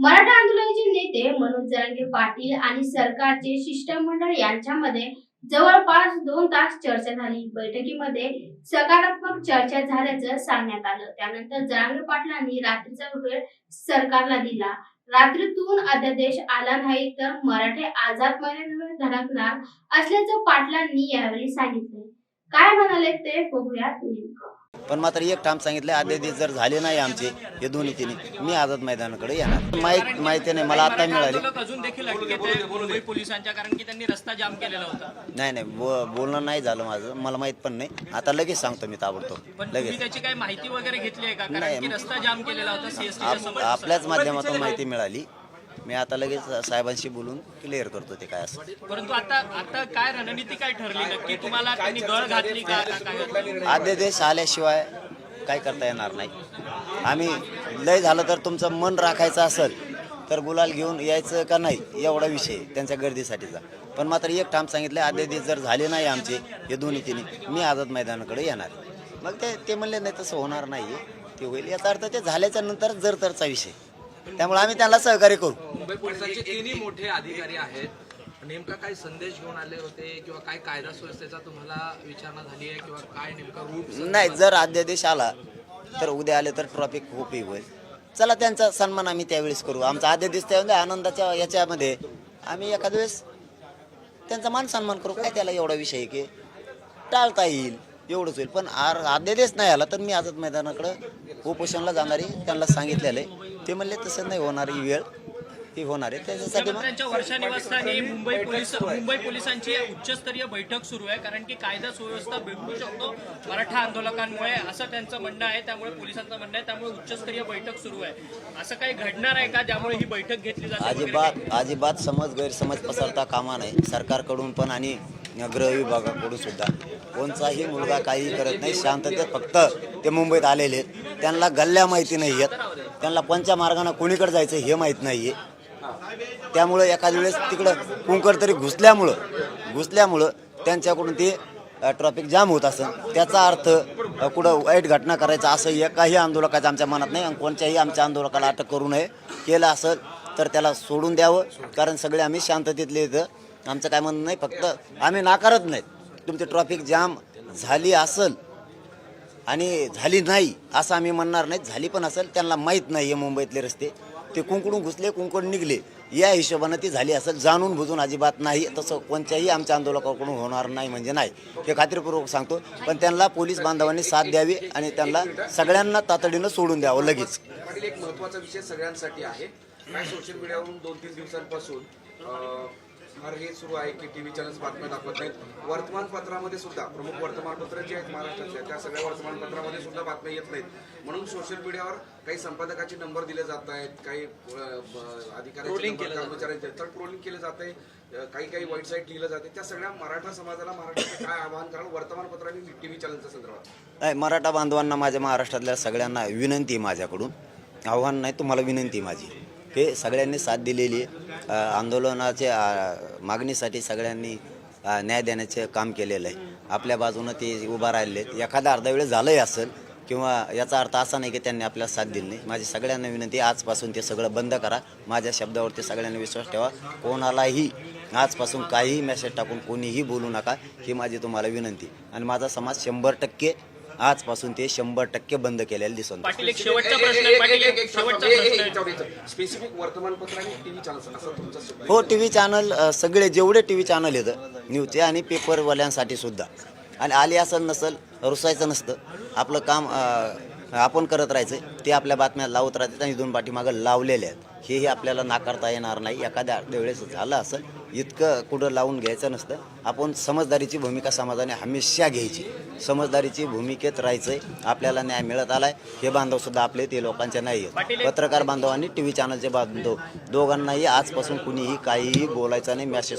मराठा आंदोलनाचे नेते मनोज जरांगे पाटील आणि सरकारचे शिष्टमंडळ यांच्यामध्ये जवळपास दोन तास चर्चा झाली. बैठकीमध्ये सकारात्मक चर्चा झाल्याचं सांगण्यात आलं. त्यानंतर जरांगे पाटलांनी रात्रीचा वेळ सरकारला दिला. रात्रीतून अध्यादेश आला नाही तर मराठे आझाद मैदानावर धडकणार असल्याचं पाटलांनी यावेळी सांगितले. काय म्हणाले ते? बघूयात नेमकं. पण मात्र एक ठाम सांगितलं अध्यादेश जर झाले नाही आमचे हे दोन्ही तिन्ही मी आझाद मैदानाकडे येणार. माहीत माहिती नाही मला आता मिळाली. आंदोलक अजून देखील अटकेत आहे. मुंबई पोलिसांच्या कारण की त्यांनी रस्ता जाम केलेला होता. नाही नाही बोलणं नाही झालं माझं मला माहीत पण नाही. आता लगेच सांगतो मी ताबडतोब लगेच. त्याची काही माहिती वगैरे घेतली आहे का? नाही. कारण की रस्ता जाम केलेला होता सीएसटीच्या आप- समोर आपल्याच माध्यमातून माहिती मिळाली. मी आता लगेच साहेबांशी बोलून क्लिअर करतो ते काय असं परंतु आता आता काय रणनीती काय ठरली? नक्की तुम्हाला त्यांनी गळ घातली का? का काय घातलं? अध्यादेश आल्याशिवाय काय करता येणार नाही. आम्ही लय झालं तर तुमचं मन राखायचं असेल तर गुलाल घेऊन यायचं का नाही एवढा विषय आहे त्यांच्या गर्दीसाठीचा. पण मात्र एक ठाम सांगितलं अध्यादेश जर झाले नाही आमचे हे दोन्ही तिन्ही मी आझाद मैदानाकडे येणार मग ते ते म्हणले नाही तसं होणार नाही ते होईल. याचा अर्थ ते झाल्याच्यानंतर जर तरचा विषय त्यामुळे आम्ही त्यांना सहकार्य करू. मुंबई पोलिसांचे तिन्ही मोठे अधिकारी आहेत. नेमका काय संदेश घेऊन आले होते किंवा काय कायदा सुव्यवस्थेचा तुम्हाला विचारणा झाली आहे किंवा काय नेमका रूट नाही जर अध्यादेश आला तर उद्या आले तर ट्रॉफिक खूप होईल. चला त्यांचा सन्मान आम्ही त्यावेळेस करू. आमचा अध्यादेश त्यामध्ये आनंदाच्या याच्यामध्ये. आम्ही एखाद्या वेळेस त्यांचा मान सन्मान करू काय त्याला एवढा विषय आहे की टाळता येईल एवढंच होईल. पण आर अध्यादेश नाही आला तर मी आझाद मैदानाकडं उपोषणला जाणारी त्यांना सांगितलेलं आहे. ते म्हणले तसं नाही होणार ही वेळ. ती होणार आहे. त्याच्यासाठी मग मुख्यमंत्र्यांच्या वर्षा निवासस्थानी मुंबई पोलीस मुंबई पोलिसांची उच्चस्तरीय बैठक सुरू आहे. कारण की कायदा सुव्यवस्था बिघडू शकतो मराठा आंदोलकांमुळे असं त्यांचं म्हणणं आहे. त्यामुळे पोलिसांचं म्हणणं आहे. त्यामुळे उच्चस्तरीय बैठक सुरू आहे. असं काही घडणार आहे का? ज्यामुळे ही बैठक घेतली जाते? अजिबात अजिबात समज गैरसमज पसरता कामा नाही सरकारकडून पण आणि गृह विभागाकडून सुद्धा. कोणताही मुलगा काही करत नाही. शांततेत फक्त ते मुंबईत आलेले आहेत. त्यांना गल्ल्या माहिती नाही आहेत. त्यांना पंचा मार्गाने कोणीकडे जायचं हे माहीत नाही आहे. त्यामुळं एखाद्या वेळेस तिकडं कुंकड तरी घुसल्यामुळं घुसल्यामुळं त्यांच्याकडून ते ट्रॉफिक जाम होत असं. त्याचा अर्थ कुठं वाईट घटना करायचा असं एकाही आंदोलकाचं आमच्या मनात नाही आणि कोणत्याही आमच्या आंदोलकाला अटक करू नये. केलं असेल तर त्याला सोडून द्यावं कारण सगळे आम्ही शांततेतले इथं. आमचं काय म्हणणं नाही फक्त आम्ही नाकारत नाहीत. तुमची ट्रॉफिक जाम झाली असेल आणि झाली नाही असं आम्ही म्हणणार नाही. झाली पण असेल त्यांना माहीत नाही आहे मुंबईतले रस्ते. ते कुंकडून घुसले कुंकड निघले. या हिशोबानं ती झाली असेल जाणून बुजून अजिबात नाही. तसं कोणत्याही आमच्या आंदोलकाकडून होणार नाही म्हणजे नाही. हे खात्रीपूर्वक सांगतो. पण त्यांना पोलीस बांधवांनी साथ द्यावी आणि त्यांना सगळ्यांना तातडीनं सोडून द्यावं लगेच. एक महत्त्वाचा विषय सगळ्यांसाठी आहे. सोशल मीडियावरून दोन तीन दिवसांपासून फार हे सुरू आहे की टीव्ही चॅनल्स बातम्या दाखवत नाहीत. वर्तमानपत्रामध्ये सुद्धा प्रमुख वर्तमानपत्र जे आहेत महाराष्ट्रातल्या त्या सगळ्या वर्तमानपत्रामध्ये सुद्धा बातम्या येत नाहीत. म्हणून सोशल मीडियावर काही संपादकाचे नंबर दिले जात आहेत काही अं, ब- अधिकाऱ्यांचे नंबर, कर्मचाऱ्यांचे. तर ट्रोलिंग केलं जात आहे. काही काही वाईट साईट लिहिलं जाते त्या सगळ्या मराठा समाजाला महाराष्ट्राचं काय आवाहन? कराल वर्तमानपत्रांनी टीव्ही चॅनलच्या संदर्भात. नाही मराठा बांधवांना माझ्या महाराष्ट्रातल्या सगळ्यांना विनंती आहे माझ्याकडून. आव्हान नाही तुम्हाला विनंती माझी. हे सगळ्यांनी साथ दिलेली आहे. आंदोलनाच्या मागणीसाठी सगळ्यांनी न्याय देण्याचे काम केलेलं आहे. आपल्या बाजूनं ते उभा राहिले. आहेत एखादा अर्धा वेळ झालंही असेल किंवा याचा अर्थ असा नाही की त्यांनी आपल्याला साथ दिली नाही. माझी सगळ्यांना विनंती आजपासून ते सगळं बंद करा. माझ्या शब्दावरती सगळ्यांनी विश्वास ठेवा. कोणालाही आजपासून काहीही मेसेज टाकून कोणीही बोलू नका. ही माझी तुम्हाला विनंती आणि माझा समाज शंभर टक्के आजपासून ते शंभर टक्के बंद केलेलं दिसून पाटील एक शेवटचा प्रश्न आहे पाटील एक शेवटचा प्रश्न. आहे स्पेसिफिक वर्तमानपत्रांनी टीव्ही चॅनल्स असं तुमचा शब्द आहे. हो टी व्ही चॅनल सगळे जेवढे टी व्ही चॅनल येतं न्यूजचे आणि पेपरवाल्यांसाठी सुद्धा. आणि आली असेल नसेल रुसायचं नसतं. आपलं काम आपण करत राहायचं ते आपल्या बातम्या लावत राहतात आणि दोन पाठीमागं लावलेले आहेत. हेही आपल्याला नाकारता येणार नाही. एखाद्या वेळेस झालं असेल इतकं कुठं लावून घ्यायचं नसतं. आपण समजदारीची भूमिका समाजाने हमेशा घ्यायची. समजदारीची भूमिकेत राहायचंय. आपल्याला न्याय मिळत आलाय. हे बांधव सुद्धा आपले ते लोकांचे नाही आहेत. पत्रकार आणि टी व्ही चॅनलचे बांधव दोघांनाही आजपासून कुणीही काहीही बोलायचं नाही. मॅसेज